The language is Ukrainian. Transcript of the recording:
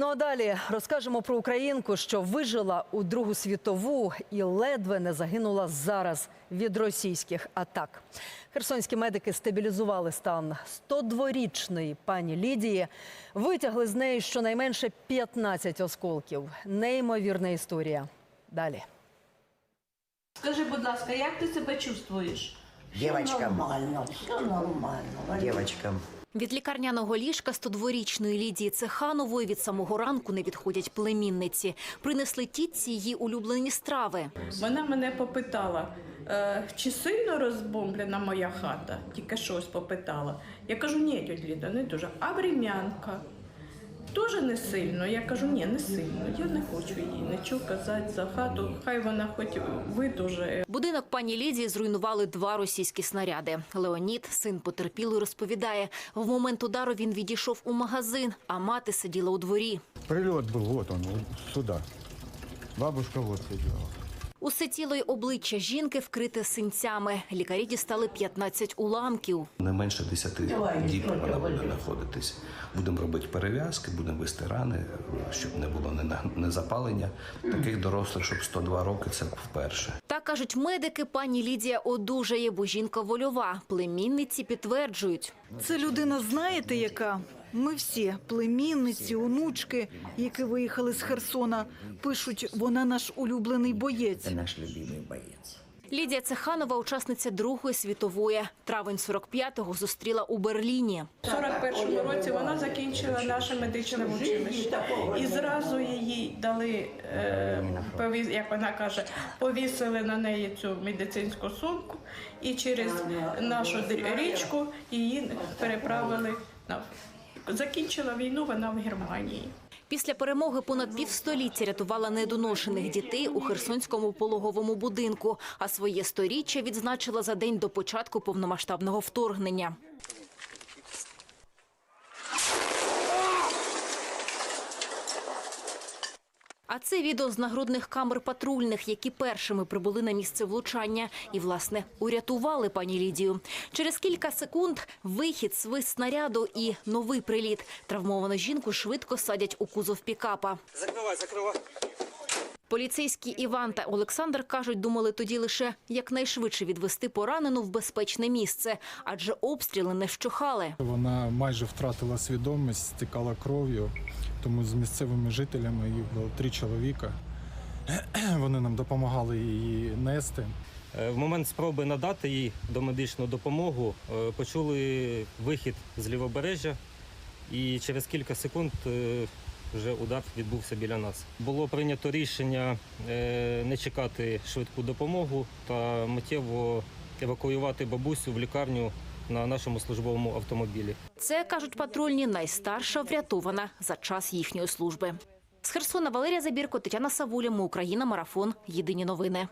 Ну а далі розкажемо про українку, що вижила у Другу світову і ледве не загинула зараз від російських атак. Херсонські медики стабілізували стан 102-річної пані Лідії, витягли з неї щонайменше 15 осколків. Неймовірна історія. Далі. Скажи, будь ласка, як ти себе чувствуєш? Девочкам, Нормально, все нормально. девочкам. Від лікарняного ліжка 102-річної Лідії Цеханової від самого ранку не відходять племінниці. Принесли тітці її улюблені страви. Вона мене попитала, е, чи сильно розбомблена моя хата? Тільки щось попитала. Я кажу, ні, тьоть Ліда, не дуже. А врем'янка? Теж не сильно. Я кажу, ні, не сильно. Я не хочу їй нічого казати за хату. Хай вона хоч видужає. Будинок пані Лідії зруйнували два російські снаряди. Леонід, син потерпілий, розповідає, в момент удару він відійшов у магазин, а мати сиділа у дворі. Прильот був, вот он, сюди. Бабушка вот сидела. Усе тіло й обличчя жінки вкрите синцями. Лікарі дістали 15 уламків. Не менше 10 діб вона буде знаходитись. Будемо робити перев'язки, будемо вести рани, щоб не було не, запалення. Таких дорослих, щоб 102 роки, це вперше. Та кажуть медики, пані Лідія одужає, бо жінка вольова. Племінниці підтверджують. Це людина, знаєте, яка? Ми всі племінниці, онучки, які виїхали з Херсона, пишуть, вона наш улюблений боєць. Это наш любимый боец. Лідія Цеханова, учасниця Другої світової. Травень 45-го зустріла у Берліні. У 41-му році вона закінчила наше медичне училище. І зразу їй дали, е, як вона каже, повісили на неї цю медицинську сумку і через нашу річку її переправили на закінчила війну вона в Германії. Після перемоги понад півстоліття рятувала недоношених дітей у Херсонському пологовому будинку, а своє сторіччя відзначила за день до початку повномасштабного вторгнення. А це відео з нагрудних камер патрульних, які першими прибули на місце влучання і, власне, урятували пані Лідію. Через кілька секунд вихід, свист снаряду і новий приліт. Травмовану жінку швидко садять у кузов пікапа. Поліцейські Іван та Олександр кажуть, думали тоді лише якнайшвидше відвести поранену в безпечне місце, адже обстріли не вщухали. Вона майже втратила свідомість, стікала кров'ю, тому з місцевими жителями їх було три чоловіка. Вони нам допомагали її нести. Е, В момент спроби надати їй домедичну допомогу е, почули вихід з лівобережжя, і через кілька секунд е, вже удар відбувся біля нас. Було прийнято рішення е, не чекати швидку допомогу та миттєво евакуювати бабусю в лікарню на нашому службовому автомобілі. Це кажуть патрульні, найстарша врятована за час їхньої служби. З Херсона Валерія Забірко, Тетяна Савуля, Україна, марафон. Єдині новини.